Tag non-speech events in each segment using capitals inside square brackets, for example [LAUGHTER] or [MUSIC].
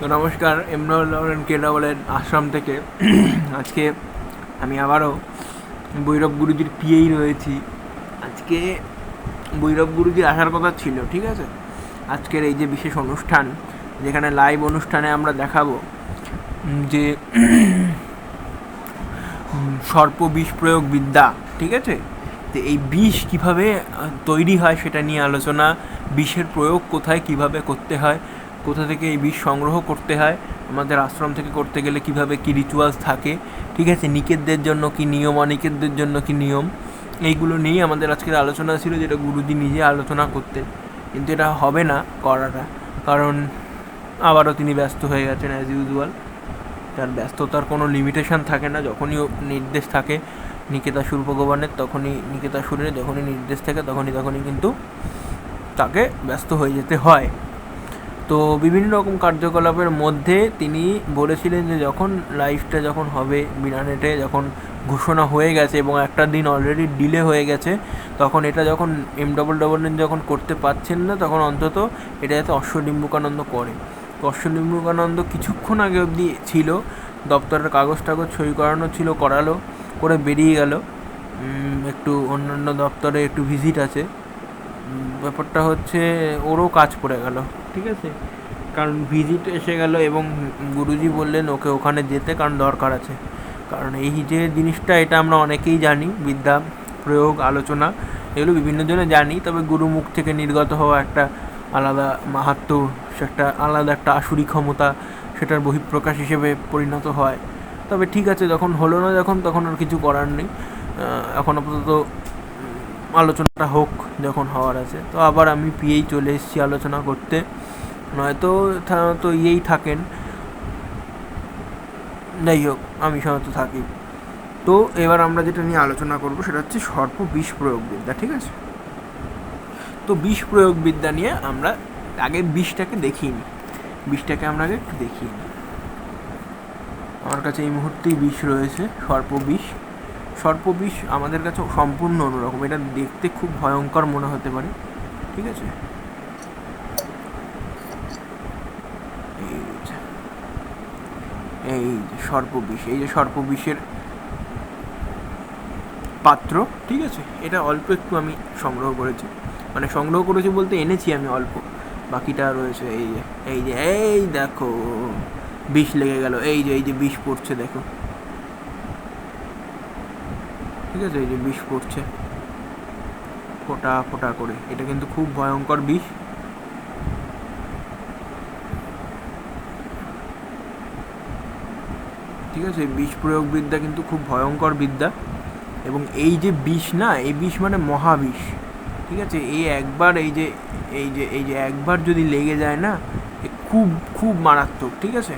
তো নমস্কার এমন কেডা বলেন আশ্রম থেকে। [CLEARS THROAT] আজকে আমি আবারও বৈরব গুরুজির পিয়েই রয়েছি। আজকে বৈরব গুরুজি আসার কথা ছিল, ঠিক আছে? আজকের এই যে বিশেষ অনুষ্ঠান, যেখানে লাইভ অনুষ্ঠানে আমরা দেখাবো যে [CLEARS THROAT] সর্প বিষ প্রয়োগ বিদ্যা, ঠিক আছে? তো এই বিষ কীভাবে তৈরি হয় সেটা নিয়ে আলোচনা, বিষের প্রয়োগ কোথায়, কীভাবে করতে হয় কোথা থেকে এই বিষ সংগ্রহ করতে হয়, আমাদের আশ্রম থেকে করতে গেলে কীভাবে কি রিচুয়ালস থাকে, ঠিক আছে? নিকেতদের জন্য কি নিয়ম, অনিকেতদের জন্য কি নিয়ম? এইগুলো নিয়েই আমাদের আজকের আলোচনা ছিল, যেটা গুরুজি নিজে আলোচনা করতেন। কিন্তু এটা হবে না করাটা, কারণ আবারও তিনি ব্যস্ত হয়ে গেছেন অ্যাজ ইউজুয়াল তার ব্যস্ততার কোনো লিমিটেশন থাকে না, যখনই নির্দেশ থাকে নিকেতাসুর ভগবানের তখনই নিকেতাসুরের যখনই নির্দেশ থাকে তখনই তখনই কিন্তু তাকে ব্যস্ত হয়ে যেতে হয়। তো বিভিন্ন রকম কার্যকলাপের মধ্যে তিনি বলেছিলেন যে যখন লাইফটা যখন হবে বিনানেটে যখন ঘোষণা হয়ে গেছে এবং একটা দিন অলরেডি ডিলে হয়ে গেছে, তখন এটা যখন এম ডবল ডবল যখন করতে পারছেন না, তখন অন্তত এটা যাতে অশ্বডিম্বুকানন্দ করে। তো অশ্বডিম্বুকানন্দ কিছুক্ষণ আগে অবধি ছিল, দপ্তরের কাগজ টাগজ সই করানো ছিল, করালো, করে বেরিয়ে গেল। একটু অন্যান্য দপ্তরে একটু ভিজিট আছে। ব্যাপারটা হচ্ছে ওরও কাজ পড়ে গেল। ঠিক আছে? কারণ ভিজিট এসে গেল এবং গুরুজি বললেন ওকে ওখানে যেতে কারণ দরকার আছে। কারণ এই যে জিনিসটা, এটা আমরা অনেকেই জানি, বিদ্যা, প্রয়োগ, আলোচনা, এগুলো বিভিন্ন জনে জানি, তবে গুরুমুখ থেকে নির্গত হওয়া একটা আলাদা মাহাত্ম সে একটা আলাদা একটা আসুরি ক্ষমতা, সেটার বহিঃপ্রকাশ হিসেবে পরিণত হয়। তবে ঠিক আছে, যখন হলো না যখন, তখন আর কিছু করার নেই। এখন আপাতত আলোচনাটা হোক যখন হওয়ার আছে। তো আবার আমি পিয়েই চলে এসেছি আলোচনা করতে। নয়তো সাধারণত ইয়েই থাকেন। যাই হোক, আমি সাধারণত থাকি। তো এবার আমরা যেটা নিয়ে আলোচনা করব সেটা হচ্ছে সর্প বিষ প্রয়োগ বিদ্যা, ঠিক আছে? তো বিষ প্রয়োগ বিদ্যা নিয়ে আমরা আগে বিষটাকে দেখিয়ে নিই। বিষটাকে আমরা আগে নিই। আমার কাছে এই মুহূর্তেই বিষ রয়েছে, সর্প বিষ। সর্প বিষ আমাদের কাছে সম্পূর্ণ অন্যরকম। এটা দেখতে খুব ভয়ঙ্কর মনে হতে পারে। ঠিক আছে? এই যে সর্পবিষ, এই যে সর্পবিষের পাত্র, ঠিক আছে? এটা অল্প একটু আমি সংগ্রহ করেছি। মানে সংগ্রহ করেছি বলতে এনেছি আমি অল্প। বাকিটা রয়েছে এই যে এই যে, এই দেখো, বিষ লেগে গেল। এই যে এই যে বিষ পড়ছে, দেখো। ঠিক আছে? এই যে বিষ পড়ছে। ফোটা ফোটা করে। এটা কিন্তু খুব ভয়ঙ্কর বিষ। ঠিক আছে? বিষ প্রয়োগ বিদ্যা কিন্তু খুব ভয়ঙ্কর বিদ্যা। এবং এই যে বিষ না, এই বিষ মানে মহাবিষ। ঠিক আছে? এই একবার এই যে এই যে এই যে একবার যদি লেগে যায় না খুব খুব মারাত্মক। ঠিক আছে?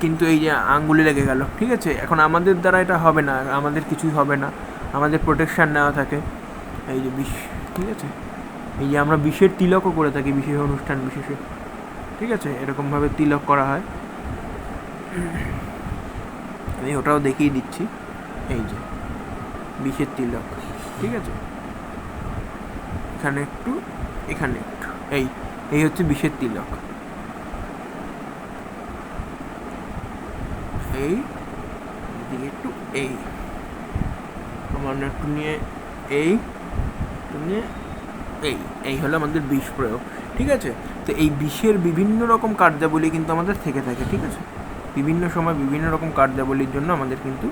কিন্তু এই যে আঙ্গুলে লেগে গেল। ঠিক আছে? এখন আমাদের দ্বারা এটা হবে না। আমাদের কিছুই হবে না। আমাদের প্রোটেকশান নেওয়া থাকে। এই যে বিষ ঠিক আছে? এই যে আমরা বিষের তিলকও করে থাকি বিশেষ অনুষ্ঠান বিশেষে। ঠিক আছে? এরকমভাবে তিলক করা হয়। আমি ওটাও দেখিয়ে দিচ্ছি। এই যে বিষের তিলক। ঠিক আছে? এখানে একটু এখানে একটু। এই এই হচ্ছে বিষের তিলক। এই একটু, এই। সামান্য একটু নিয়ে এই একটু নিয়ে এই এই হলো আমাদের বিষ প্রয়োগ, ঠিক আছে? তো এই বিষের বিভিন্ন রকম কার্যাবলী কিন্তু আমাদের থেকে থাকে, ঠিক আছে? বিভিন্ন সময় বিভিন্ন রকম কার্যাবলীর জন্য আমাদের কিন্তু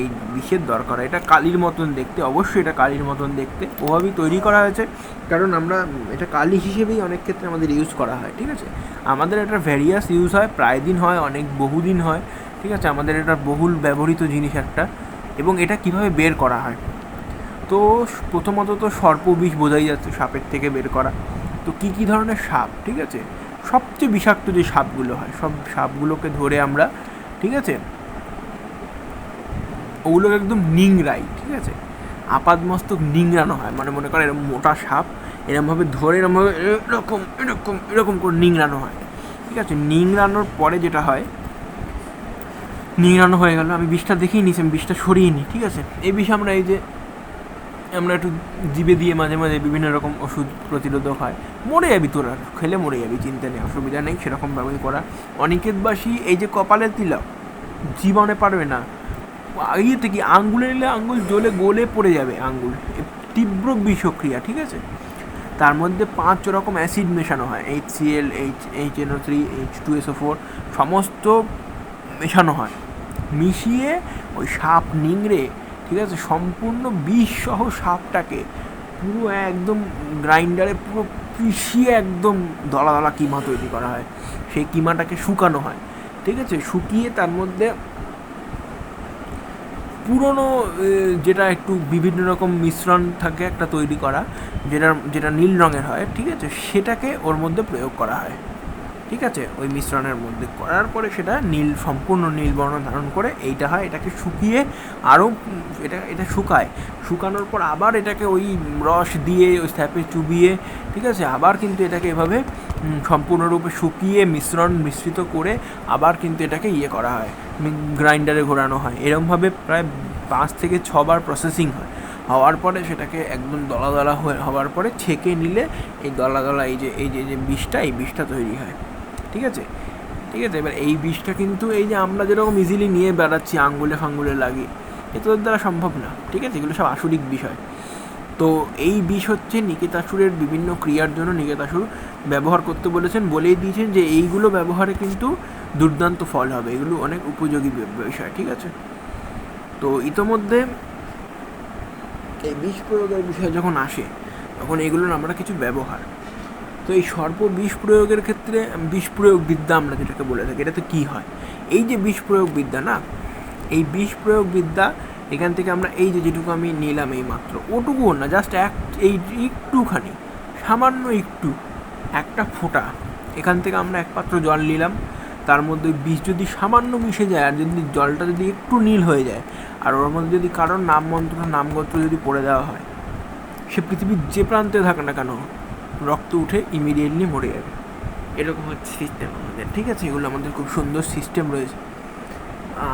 এই বিষের দরকার হয়। এটা কালির মতন দেখতে, অবশ্যই এটা কালির মতন দেখতে ওভাবেই তৈরি করা হয়েছে, কারণ আমরা এটা কালি হিসেবেই অনেক ক্ষেত্রে আমাদের ইউজ করা হয়, ঠিক আছে? আমাদের এটা ভ্যারিয়াস ইউজ হয় প্রায় দিন হয়, অনেক বহুদিন হয়, ঠিক আছে? আমাদের এটা বহুল ব্যবহৃত জিনিস একটা। এবং এটা কীভাবে বের করা হয়? তো প্রথমত তো সর্প বিষ বোঝাই যাচ্ছে সাপের থেকে বের করা। তো কী কী ধরনের সাপ, ঠিক আছে? সবচেয়ে বিষাক্ত যে সাপগুলো হয়, সব সাপগুলোকে ধরে আমরা, ঠিক আছে? ওগুলোকে একদম নিংড়াই, ঠিক আছে? আপাদ মস্তক নিংড়ানো হয় মানে মনে করো এরকম মোটা সাপ এরকমভাবে ধরে এরকমভাবে এরকম এরকম এরকম করে নিংড়ানো হয়, ঠিক আছে? নিংড়ানোর পরে যেটা হয় নিংড়ানো হয়ে গেল। আমি বিষটা দেখেই নিয়েছি, আমি বিষটা সরিয়ে নিই, ঠিক আছে? এই বিষ আমরা এই যে, আমরা একটু জিবে দিয়ে মাঝে মাঝে বিভিন্ন রকম ওষুধ প্রতিরোধক হয়। মরে যাবি তোর, খেলে মরে যাবি, চিন্তা নেই, অসুবিধা নেই সেরকমভাবেই করা। অনিকেতবাসী এই যে কপালের তিলক, জীবনে পারবে না। ইয়ে থেকে আঙ্গুলে নিলে আঙ্গুল জ্বলে গলে পড়ে যাবে আঙ্গুল। তীব্র বিষক্রিয়া, ঠিক আছে? তার মধ্যে পাঁচ রকম অ্যাসিড মেশানো হয় H C L H H N O three H two S O four সমস্ত মেশানো হয়। মিশিয়ে ওই সাপ নিংড়ে, ঠিক আছে, সম্পূর্ণ বিষ সহ সাপটাকে পুরো একদম গ্রাইন্ডারে পুরো পিষিয়ে একদম দলা দলা কিমা তৈরি করা হয়। সেই কিমাটাকে শুকানো হয়, ঠিক আছে, শুকিয়ে তার মধ্যে পুরনো যেটা একটু বিভিন্ন রকম মিশ্রণ থাকে একটা তৈরি করা যেটা যেটা নীল রঙের হয়, ঠিক আছে, সেটাকে ওর মধ্যে প্রয়োগ করা হয়। ঠিক আছে? ওই মিশ্রণের মধ্যে করার পরে সেটা নীল, সম্পূর্ণ নীল বর্ণ ধারণ করে এইটা হয়, এটাকে শুকিয়ে আরও এটা এটা শুকায়। শুকানোর পর আবার এটাকে ওই রস দিয়ে ওই স্যাপে চুবিয়ে, ঠিক আছে? আবার কিন্তু এটাকে এভাবে সম্পূর্ণরূপে শুকিয়ে মিশ্রণ মিশ্রিত করে আবার কিন্তু এটাকে ইয়ে করা হয় গ্রাইন্ডারে ঘোরানো হয়। এরমভাবে প্রায় পাঁচ থেকে ছবার প্রসেসিং হয়। হওয়ার পরে সেটাকে একদম দলা দলা হওয়ার পরে ছেঁকে নিলে এই দলা দলা এই যে এই যে যে বিষটা, এই বিষটা তৈরি হয়। ঠিক আছে? ঠিক আছে, এবার এই বিষটা কিন্তু এই যে আমরা যেরকম ইজিলি নিয়ে বেড়াচ্ছি, আঙ্গুলে ফাঙ্গুলে লাগিয়ে তোদের দ্বারা সম্ভব না, ঠিক আছে? এগুলো সব আসরিক বিষয়। তো এই বিষ হচ্ছে নিকেতাসুরের বিভিন্ন ক্রিয়ার জন্য নিকেতাসুর ব্যবহার করতে বলেছেন, বলেই দিয়েছেন যে এইগুলো ব্যবহারে কিন্তু দুর্দান্ত ফল হবে। এগুলো অনেক উপযোগী বিষয়, ঠিক আছে? তো ইতোমধ্যে এই বিষ প্রয়োগের বিষয় যখন আসে, তখন এগুলোর আমরা কিছু ব্যবহার তো এই সর্প বিষ প্রয়োগের ক্ষেত্রে বিষ প্রয়োগ বিদ্যা আমরা যেটাকে বলে থাকি, এটাতে কী হয়? এই যে বিষ প্রয়োগ বিদ্যা না, এই বিষ প্রয়োগ বিদ্যা এখান থেকে আমরা এই যে যেটুকু আমি নিলাম এই মাত্র ওটুকুও না জাস্ট এক, এই একটুখানি, সামান্য একটু, একটা ফোঁটা, এখান থেকে আমরা এক পাত্র জল নিলাম, তার মধ্যে বিষ যদি সামান্য মিশে যায়, আর যদি জলটা যদি একটু নীল হয়ে যায়, আর ওর মধ্যে যদি কারোর নাম মন্ত্র নামগোত্র যদি পড়ে দেওয়া হয়, সে পৃথিবীর যে প্রান্তে থাকে না কেন রক্ত উঠে ইমিডিয়েটলি মরে যাবে। এরকম হচ্ছে সিস্টেম আমাদের। ঠিক আছে এগুলো আমাদের খুব সুন্দর সিস্টেম রয়েছে।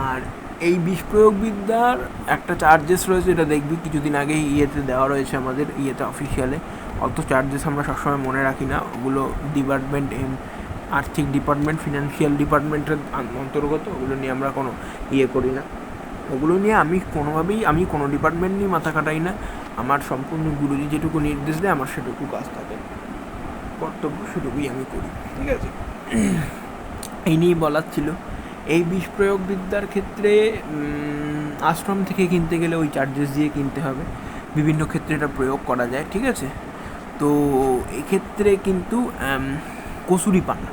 আর এই বিষ প্রয়োগবিদ্যার একটা চার্জেস রয়েছে এটা দেখবি কিছুদিন আগেই ইয়েতে দেওয়া রয়েছে আমাদের ইয়েতে অফিসিয়ালে অত চার্জেস আমরা সবসময় মনে রাখি না। ওগুলো ডিপার্টমেন্ট আর্থিক ডিপার্টমেন্ট ফিনান্সিয়াল ডিপার্টমেন্টের অন্তর্গত ওগুলো নিয়ে আমরা কোনো ইয়ে করি না। ওগুলো নিয়ে আমি কোনোভাবেই আমি কোনো ডিপার্টমেন্ট নিয়ে মাথা কাটাই না। আমার সম্পূর্ণ গুরুজি যেটুকু নির্দেশ দেয়, আমার সেটুকু কাজ থাকে। কর্তব্য সেটুকুই আমি করি, ঠিক আছে? এই নিয়েই বলার ছিল। এই বিষ প্রয়োগ বিদ্যার ক্ষেত্রে আশ্রম থেকে কিনতে গেলে ওই চার্জেস দিয়ে কিনতে হবে। বিভিন্ন ক্ষেত্রে এটা প্রয়োগ করা যায়, ঠিক আছে? তো এক্ষেত্রে কিন্তু কচুরিপানা।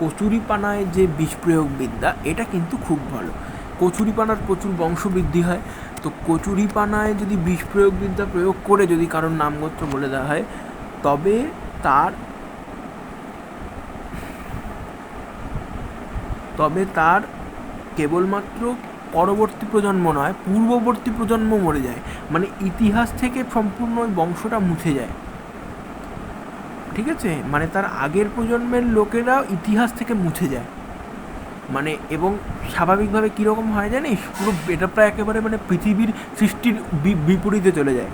কচুরিপানায় যে বিষ প্রয়োগ বিদ্যা এটা কিন্তু খুব ভালো। কচুরিপানার প্রচুর বংশবৃদ্ধি হয়। তো কচুরিপানায় যদি বিষ প্রয়োগবিদ্যা প্রয়োগ করে যদি কারোর নামগোত্র বলে দেওয়া হয়, তবে তার তবে তার কেবলমাত্র পরবর্তী প্রজন্ম নয়, পূর্ববর্তী প্রজন্ম মরে যায়। মানে ইতিহাস থেকে সম্পূর্ণ ওই বংশটা মুছে যায়। ঠিক আছে? মানে তার আগের প্রজন্মের লোকেরা ইতিহাস থেকে মুছে যায়। মানে এবং স্বাভাবিকভাবে কীরকম হয় জানিস? পুরো এটা প্রায় একেবারে মানে পৃথিবীর সৃষ্টির বিপরীতে চলে যায়।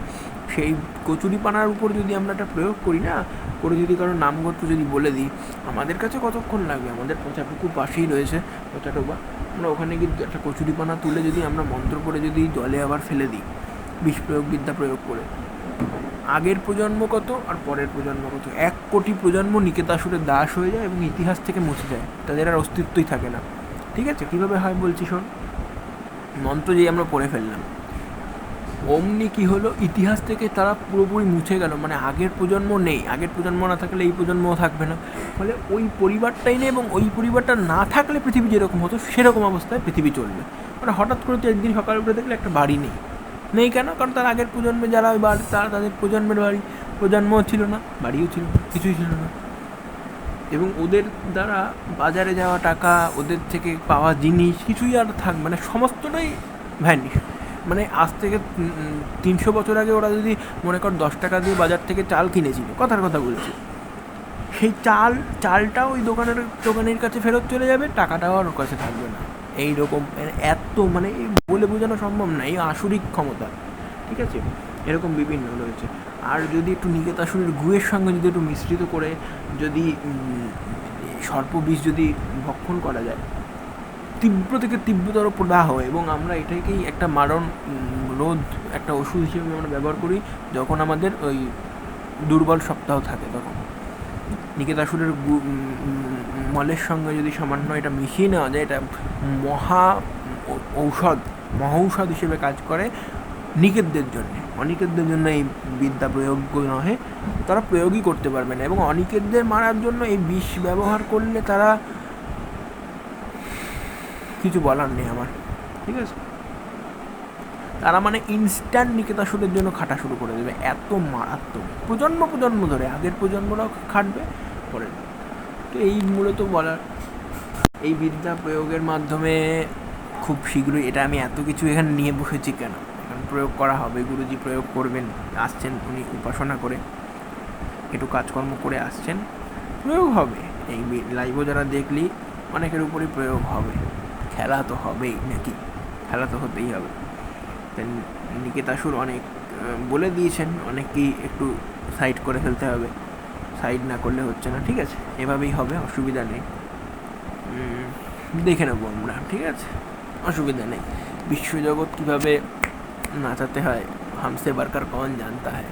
সেই কচুরিপানার উপর যদি আমরা একটা প্রয়োগ করি না, করে যদি কারও নামগত যদি বলে দিই, আমাদের কাছে কতক্ষণ লাগবে? আমাদের পচাপুকুর পাশেই রয়েছে পচাটোবা আমরা ওখানে কিন্তু একটা কচুরিপানা তুলে যদি আমরা মন্ত্র করে যদি জলে আবার ফেলে দিই বিষ প্রয়োগ বিদ্যা প্রয়োগ করে। আগের প্রজন্ম কত আর পরের প্রজন্ম কত? এক কোটি প্রজন্ম নিকেতাসুরের দাস হয়ে যায় এবং ইতিহাস থেকে মুছে যায়। তাদের আর অস্তিত্বই থাকে না। ঠিক আছে? কীভাবে হয় বলছি শোন? মন্ত্র যেই আমরা পড়ে ফেললাম। অমনি কি হলো? ইতিহাস থেকে তারা পুরোপুরি মুছে গেল। মানে আগের প্রজন্ম নেই। আগের প্রজন্ম না থাকলে এই প্রজন্মও থাকবে না। ফলে ওই পরিবারটাই নেই এবং ওই পরিবারটা না থাকলে পৃথিবী যেরকম হতো, সেরকম অবস্থায় পৃথিবী চলবে। মানে হঠাৎ করে তো একদিন সকালে উঠে দেখলে একটা বাড়ি নেই। নেই কেন? কারণ তার আগের প্রজন্মে যারা ওই বাড়ি তারা তাদের প্রজন্মের বাড়ি, প্রজন্মও ছিল না, বাড়িও ছিল না, কিছুই ছিল না। এবং ওদের দ্বারা বাজারে যাওয়া টাকা, ওদের থেকে পাওয়া জিনিস, কিছুই আর থাক মানে সমস্তটাই ভ্যানিশ মানে আজ থেকে তিনশো বছর আগে ওরা যদি মনে কর দশ টাকা দিয়ে বাজার থেকে চাল কিনেছিল, কথার কথা বলছি। সেই চাল, চালটাও ওই দোকানের দোকানের কাছে ফেরত চলে যাবে, টাকাটাও আর ওর কাছে থাকবে না। এইরকম মানে এত মানে এই বলে বোঝানো সম্ভব না, এই আসরিক ক্ষমতা, ঠিক আছে? এরকম বিভিন্ন রয়েছে। আর যদি একটু নিকেতাসুরের গুয়ের সঙ্গে যদি একটু মিশ্রিত করে যদি সর্পবিষ যদি ভক্ষণ করা যায়, তীব্র থেকে তীব্রতর প্রদাহ, এবং আমরা এটাকেই একটা মারণ রোধ, একটা ওষুধ হিসেবে আমরা ব্যবহার করি যখন আমাদের ওই দুর্বল সপ্তাহ থাকে তখন। নিকেতাসুরের মলের সঙ্গে যদি সামান্য এটা মিশিয়ে নেওয়া যায়, এটা মহা ঔষধ মহৌষধ হিসেবে কাজ করে নিকেতদের জন্য। অনিকেতদের জন্য এই বিদ্যা প্রয়োগ নহে, তারা প্রয়োগই করতে পারবে না এবং অনিকেতদের মারার জন্য এই বিষ ব্যবহার করলে তারা কিছু বলার নেই আমার। ঠিক আছে? তারা মানে ইনস্ট্যান্ট নিকেতাসুরের জন্য খাটা শুরু করে দেবে, এত মারাত্মক। প্রজন্ম প্রজন্ম ধরে, আগের প্রজন্মরাও খাটবে পরে তো এই মূলত বলার, এই বিদ্যা প্রয়োগের মাধ্যমে খুব শীঘ্রই, এটা আমি এত কিছু এখানে নিয়ে বসেছি কেন? এখন প্রয়োগ করা হবে, গুরুজি প্রয়োগ করবেন, আসছেন, উনি উপাসনা করে, একটু কাজকর্ম করে আসছেন, প্রয়োগ হবে। এই লাইভও যারা দেখলি, অনেকের উপরই প্রয়োগ হবে। খেলা তো হবেই নাকি? খেলা তো হতেই হবে। নিকেতাসুর অনেক বলে দিয়েছেন, অনেককেই একটু সাইড করে ফেলতে হবে। সাইড না করলে হচ্ছে না, ঠিক আছে? এভাবেই হবে, অসুবিধা নেই। দেখে নেব আমরা, ঠিক আছে? অসুবিধা নেই। বিশ্বজগৎ কীভাবে নাচাতে হয়, হামসে বারকার কন জানতা হয়?